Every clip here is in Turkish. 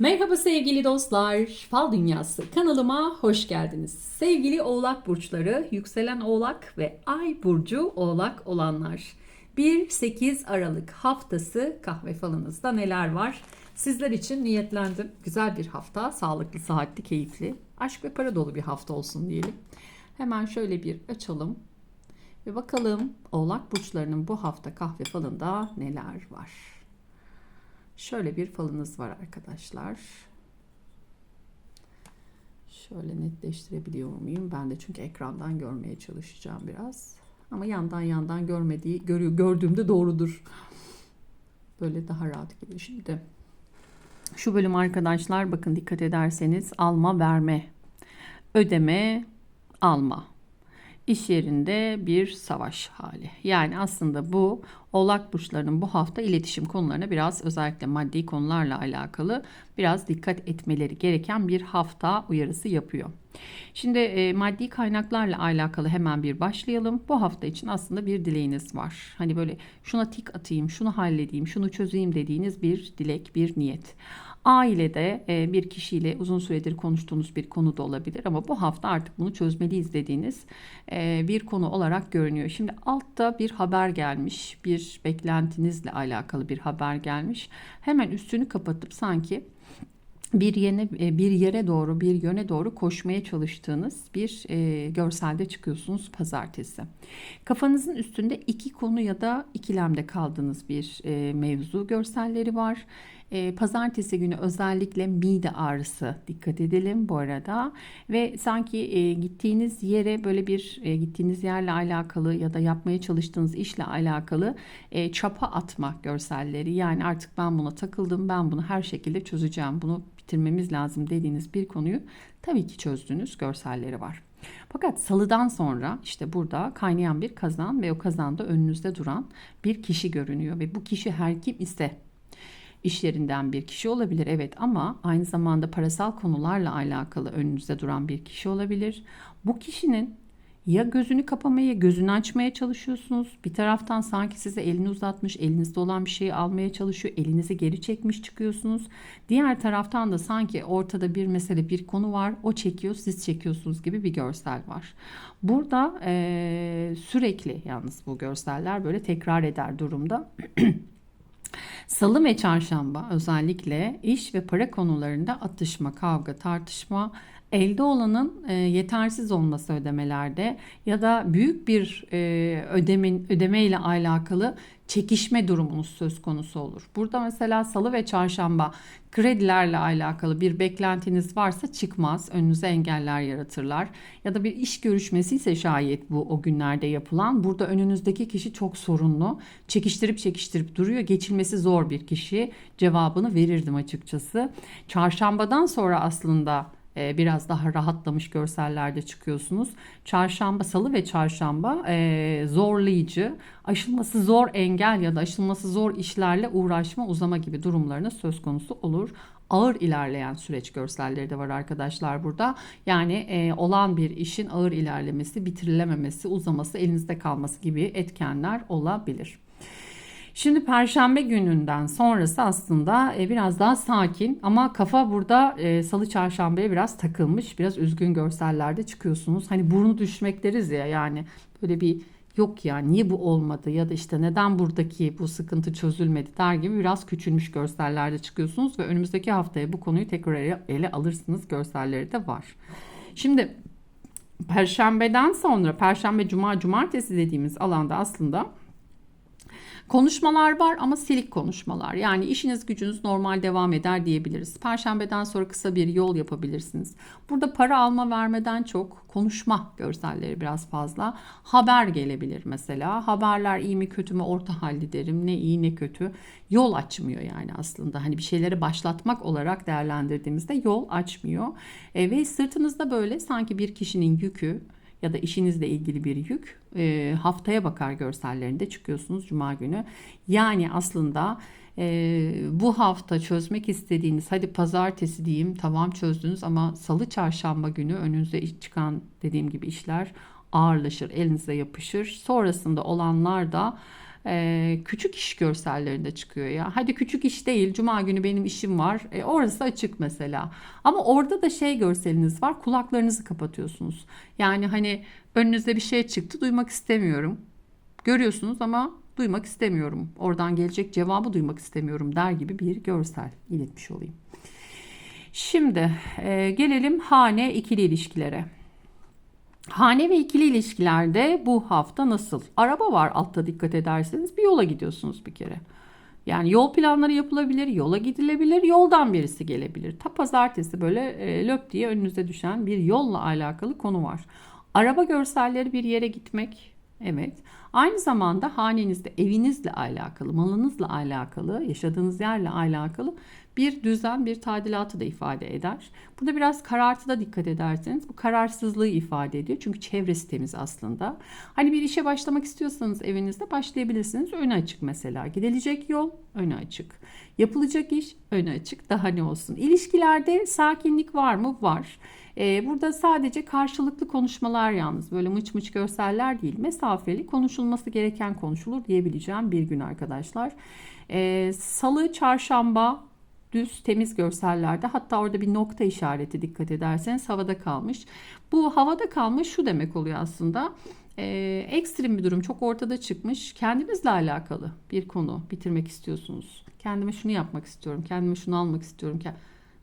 Merhaba sevgili dostlar. Fal Dünyası kanalıma hoş geldiniz. Sevgili Oğlak burçları, yükselen Oğlak ve Ay burcu Oğlak olanlar. 1-8 Aralık haftası kahve falınızda neler var? Sizler için niyetlendim. Güzel bir hafta, sağlıklı, sıhhatli, keyifli, aşk ve para dolu bir hafta olsun diyelim. Hemen şöyle bir açalım ve bakalım Oğlak burçlarının bu hafta kahve falında neler var? Şöyle bir falınız var arkadaşlar. Şöyle netleştirebiliyor muyum? Ben de çünkü ekrandan görmeye çalışacağım biraz. Ama yandan yandan görmediği görüyor gördüğümde doğrudur. Böyle daha rahat geliyor. Şimdi şu bölüm arkadaşlar bakın dikkat ederseniz alma verme, ödeme, alma iş yerinde bir savaş hali. Yani aslında bu Oğlak burçlarının bu hafta iletişim konularına biraz özellikle maddi konularla alakalı biraz dikkat etmeleri gereken bir hafta uyarısı yapıyor. Şimdi e, maddi kaynaklarla alakalı hemen bir başlayalım. Bu hafta için aslında bir dileğiniz var. Hani böyle şuna tik atayım, şunu halledeyim, şunu çözeyim dediğiniz bir dilek, bir niyet. Ailede e, bir kişiyle uzun süredir konuştuğunuz bir konu da olabilir ama bu hafta artık bunu çözmeliyiz dediğiniz e, bir konu olarak görünüyor. Şimdi altta bir haber gelmiş, bir beklentinizle alakalı bir haber gelmiş. Hemen üstünü kapatıp sanki bir yere e, bir yere doğru bir yöne doğru koşmaya çalıştığınız bir e, görselde çıkıyorsunuz pazartesi. Kafanızın üstünde iki konu ya da ikilemde kaldığınız bir e, mevzu görselleri var. E, pazartesi günü özellikle mide ağrısı dikkat edelim bu arada ve sanki e, gittiğiniz yere böyle bir e, gittiğiniz yerle alakalı ya da yapmaya çalıştığınız işle alakalı e, çapa atma görselleri yani artık ben buna takıldım ben bunu her şekilde çözeceğim bunu bitirmemiz lazım dediğiniz bir konuyu tabii ki çözdüğünüz görselleri var. Fakat salıdan sonra işte burada kaynayan bir kazan ve o kazanda önünüzde duran bir kişi görünüyor ve bu kişi her kim ise iş yerinden bir kişi olabilir evet ama aynı zamanda parasal konularla alakalı önünüzde duran bir kişi olabilir. Bu kişinin ya gözünü kapamaya, gözünü açmaya çalışıyorsunuz. Bir taraftan sanki size elini uzatmış, elinizde olan bir şeyi almaya çalışıyor. Elinizi geri çekmiş çıkıyorsunuz. Diğer taraftan da sanki ortada bir mesele, bir konu var. O çekiyor, siz çekiyorsunuz gibi bir görsel var. Burada e, sürekli yalnız bu görseller böyle tekrar eder durumda. Salı ve çarşamba özellikle iş ve para konularında atışma, kavga, tartışma, elde olanın e, yetersiz olması ödemelerde ya da büyük bir e, ödemin ödeme ile alakalı çekişme durumunuz söz konusu olur. Burada mesela salı ve çarşamba kredilerle alakalı bir beklentiniz varsa çıkmaz. Önünüze engeller yaratırlar. Ya da bir iş görüşmesi ise şayet bu o günlerde yapılan. Burada önünüzdeki kişi çok sorunlu. Çekiştirip çekiştirip duruyor. Geçilmesi zor bir kişi. Cevabını verirdim açıkçası. Çarşambadan sonra aslında e, biraz daha rahatlamış görsellerde çıkıyorsunuz. Çarşamba, salı ve çarşamba e, zorlayıcı, aşılması zor engel ya da aşılması zor işlerle uğraşma, uzama gibi durumlarına söz konusu olur ağır ilerleyen süreç görselleri de var arkadaşlar burada. Yani e, olan bir işin ağır ilerlemesi, bitirilememesi, uzaması, elinizde kalması gibi etkenler olabilir. Şimdi perşembe gününden sonrası aslında e, biraz daha sakin ama kafa burada e, salı çarşambaya biraz takılmış. Biraz üzgün görsellerde çıkıyorsunuz. Hani burnu düşmek deriz ya yani böyle bir yok ya niye bu olmadı ya da işte neden buradaki bu sıkıntı çözülmedi der gibi biraz küçülmüş görsellerde çıkıyorsunuz ve önümüzdeki haftaya bu konuyu tekrar ele, ele alırsınız görselleri de var. Şimdi Perşembeden sonra Perşembe, Cuma, Cumartesi dediğimiz alanda aslında Konuşmalar var ama silik konuşmalar. Yani işiniz gücünüz normal devam eder diyebiliriz. Perşembeden sonra kısa bir yol yapabilirsiniz. Burada para alma vermeden çok konuşma görselleri biraz fazla. Haber gelebilir mesela. Haberler iyi mi kötü mü orta halli derim. Ne iyi ne kötü. Yol açmıyor yani aslında. Hani bir şeyleri başlatmak olarak değerlendirdiğimizde yol açmıyor. E, ve sırtınızda böyle sanki bir kişinin yükü ya da işinizle ilgili bir yük e, haftaya bakar görsellerinde çıkıyorsunuz cuma günü. Yani aslında e, bu hafta çözmek istediğiniz hadi pazartesi diyeyim tamam çözdünüz ama salı çarşamba günü önünüze çıkan dediğim gibi işler ağırlaşır elinize yapışır. Sonrasında olanlar da e, küçük iş görsellerinde çıkıyor ya. Hadi küçük iş değil, cuma günü benim işim var. E, orası açık mesela. Ama orada da şey görseliniz var, kulaklarınızı kapatıyorsunuz. Yani hani önünüzde bir şey çıktı, duymak istemiyorum. Görüyorsunuz ama duymak istemiyorum. Oradan gelecek cevabı duymak istemiyorum der gibi bir görsel iletmiş olayım. Şimdi e, gelelim hane ikili ilişkilere. Hane ve ikili ilişkilerde bu hafta nasıl? Araba var altta dikkat ederseniz bir yola gidiyorsunuz bir kere. Yani yol planları yapılabilir, yola gidilebilir, yoldan birisi gelebilir. Ta pazartesi böyle e, löp diye önünüze düşen bir yolla alakalı konu var. Araba görselleri bir yere gitmek, evet. Aynı zamanda hanenizde evinizle alakalı, malınızla alakalı, yaşadığınız yerle alakalı bir düzen, bir tadilatı da ifade eder. Burada biraz karartıda dikkat ederseniz bu kararsızlığı ifade ediyor. Çünkü çevresi temiz aslında. Hani bir işe başlamak istiyorsanız evinizde başlayabilirsiniz. Önü açık mesela. Gidilecek yol önü açık. Yapılacak iş önü açık. Daha ne olsun. İlişkilerde sakinlik var mı? Var. Ee, burada sadece karşılıklı konuşmalar yalnız. Böyle mıç mıç görseller değil. Mesafeli konuşulması gereken konuşulur diyebileceğim bir gün arkadaşlar. Ee, Salı, çarşamba düz temiz görsellerde hatta orada bir nokta işareti dikkat ederseniz havada kalmış. Bu havada kalmış şu demek oluyor aslında. Ee, ekstrem bir durum çok ortada çıkmış. Kendinizle alakalı bir konu bitirmek istiyorsunuz. Kendime şunu yapmak istiyorum. Kendime şunu almak istiyorum.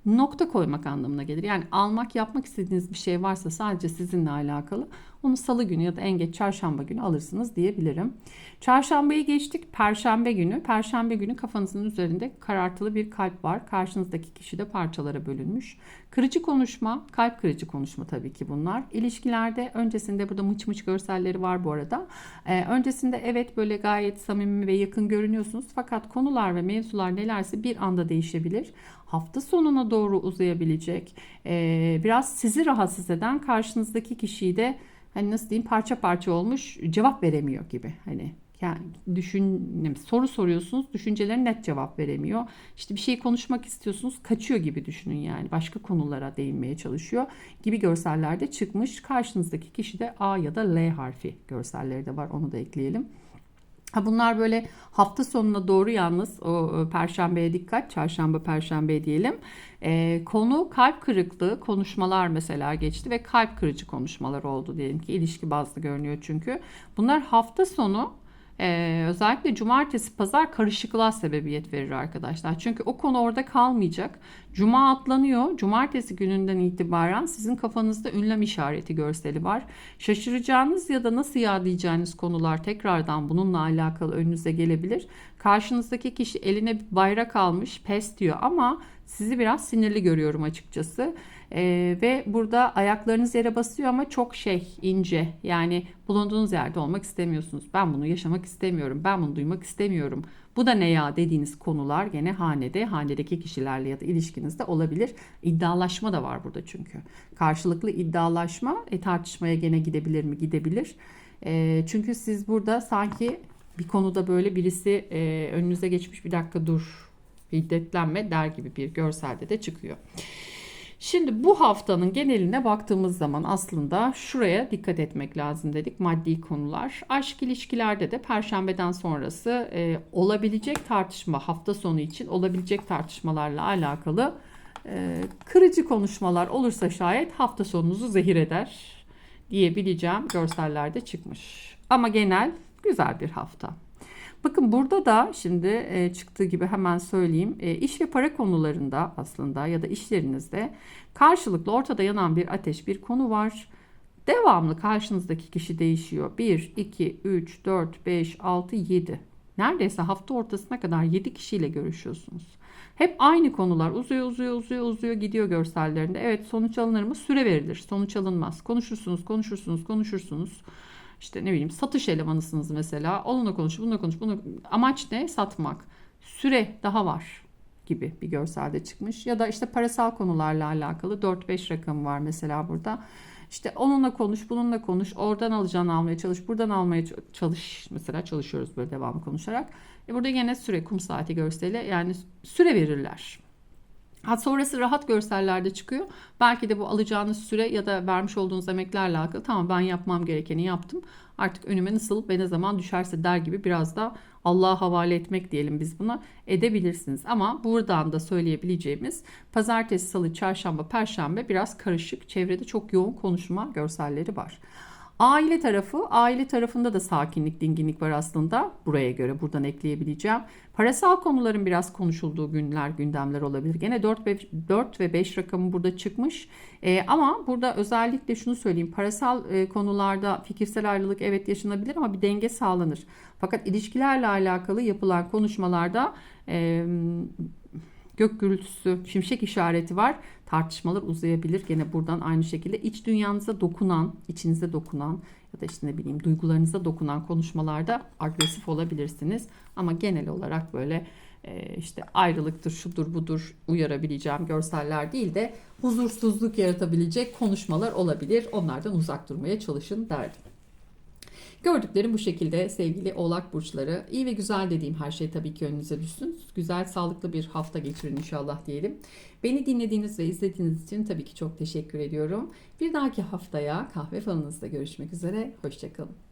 Nokta koymak anlamına gelir. Yani almak yapmak istediğiniz bir şey varsa sadece sizinle alakalı onu salı günü ya da en geç çarşamba günü alırsınız diyebilirim. Çarşambayı geçtik. Perşembe günü. Perşembe günü kafanızın üzerinde karartılı bir kalp var. Karşınızdaki kişi de parçalara bölünmüş. Kırıcı konuşma, kalp kırıcı konuşma tabii ki bunlar. İlişkilerde öncesinde burada mıç mıç görselleri var bu arada. Ee, öncesinde evet böyle gayet samimi ve yakın görünüyorsunuz. Fakat konular ve mevzular nelerse bir anda değişebilir. Hafta sonuna doğru uzayabilecek, ee, biraz sizi rahatsız eden karşınızdaki kişiyi de hani nasıl diyeyim parça parça olmuş cevap veremiyor gibi. Hani yani düşün soru soruyorsunuz düşünceleri net cevap veremiyor. İşte bir şey konuşmak istiyorsunuz kaçıyor gibi düşünün yani başka konulara değinmeye çalışıyor gibi görsellerde çıkmış. Karşınızdaki kişi de A ya da L harfi görselleri de var onu da ekleyelim. Ha bunlar böyle hafta sonuna doğru yalnız o e, perşembeye dikkat, çarşamba perşembe diyelim. E, konu kalp kırıklığı konuşmalar mesela geçti ve kalp kırıcı konuşmalar oldu diyelim ki ilişki bazlı görünüyor çünkü. Bunlar hafta sonu ee, özellikle cumartesi pazar karışıklığa sebebiyet verir arkadaşlar. Çünkü o konu orada kalmayacak. Cuma atlanıyor. Cumartesi gününden itibaren sizin kafanızda ünlem işareti görseli var. Şaşıracağınız ya da nasıl ya diyeceğiniz konular tekrardan bununla alakalı önünüze gelebilir. Karşınızdaki kişi eline bayrak almış pes diyor ama sizi biraz sinirli görüyorum açıkçası. Ee, ve burada ayaklarınız yere basıyor ama çok şey ince yani bulunduğunuz yerde olmak istemiyorsunuz. Ben bunu yaşamak istemiyorum. Ben bunu duymak istemiyorum. Bu da ne ya dediğiniz konular gene hanede, hanedeki kişilerle ya da ilişkinizde olabilir. İddialaşma da var burada çünkü. Karşılıklı iddialaşma e, tartışmaya gene gidebilir mi? Gidebilir. E, çünkü siz burada sanki bir konuda böyle birisi e, önünüze geçmiş bir dakika dur hiddetlenme der gibi bir görselde de çıkıyor. Şimdi bu haftanın geneline baktığımız zaman aslında şuraya dikkat etmek lazım dedik maddi konular. Aşk ilişkilerde de perşembeden sonrası e, olabilecek tartışma hafta sonu için olabilecek tartışmalarla alakalı e, kırıcı konuşmalar olursa şayet hafta sonunuzu zehir eder diyebileceğim görsellerde çıkmış. Ama genel güzel bir hafta. Bakın burada da şimdi e, çıktığı gibi hemen söyleyeyim. E, iş ve para konularında aslında ya da işlerinizde karşılıklı ortada yanan bir ateş bir konu var. Devamlı karşınızdaki kişi değişiyor. 1, 2, 3, 4, 5, 6, 7. Neredeyse hafta ortasına kadar 7 kişiyle görüşüyorsunuz. Hep aynı konular uzuyor uzuyor uzuyor uzuyor gidiyor görsellerinde. Evet sonuç alınır mı? Süre verilir. Sonuç alınmaz. Konuşursunuz konuşursunuz konuşursunuz. İşte ne bileyim satış elemanısınız mesela. Onunla konuş, bununla konuş. Bunu amaç ne? Satmak. Süre daha var gibi bir görselde çıkmış. Ya da işte parasal konularla alakalı 4-5 rakam var mesela burada. İşte onunla konuş, bununla konuş, oradan alacağını almaya çalış, buradan almaya çalış. Mesela çalışıyoruz böyle devamlı konuşarak. E burada yine süre kum saati görseli yani süre verirler. Ha sonrası rahat görsellerde çıkıyor. Belki de bu alacağınız süre ya da vermiş olduğunuz emeklerle alakalı. Tamam ben yapmam gerekeni yaptım. Artık önüme nasıl ve ne zaman düşerse der gibi biraz da Allah'a havale etmek diyelim biz buna edebilirsiniz. Ama buradan da söyleyebileceğimiz pazartesi, salı, çarşamba, perşembe biraz karışık. Çevrede çok yoğun konuşma görselleri var. Aile tarafı, aile tarafında da sakinlik, dinginlik var aslında. Buraya göre buradan ekleyebileceğim. Parasal konuların biraz konuşulduğu günler, gündemler olabilir. Gene 4 ve 4 ve 5 rakamı burada çıkmış. Ee, ama burada özellikle şunu söyleyeyim. Parasal e, konularda fikirsel ayrılık evet yaşanabilir ama bir denge sağlanır. Fakat ilişkilerle alakalı yapılan konuşmalarda e, gök gürültüsü, şimşek işareti var. Tartışmalar uzayabilir. Gene buradan aynı şekilde iç dünyanıza dokunan, içinize dokunan ya da işte ne bileyim duygularınıza dokunan konuşmalarda agresif olabilirsiniz. Ama genel olarak böyle e, işte ayrılıktır, şudur budur uyarabileceğim görseller değil de huzursuzluk yaratabilecek konuşmalar olabilir. Onlardan uzak durmaya çalışın derdim. Gördüklerim bu şekilde sevgili oğlak burçları. İyi ve güzel dediğim her şey tabii ki önünüze düşsün. Güzel, sağlıklı bir hafta geçirin inşallah diyelim. Beni dinlediğiniz ve izlediğiniz için tabii ki çok teşekkür ediyorum. Bir dahaki haftaya kahve falınızda görüşmek üzere. Hoşçakalın.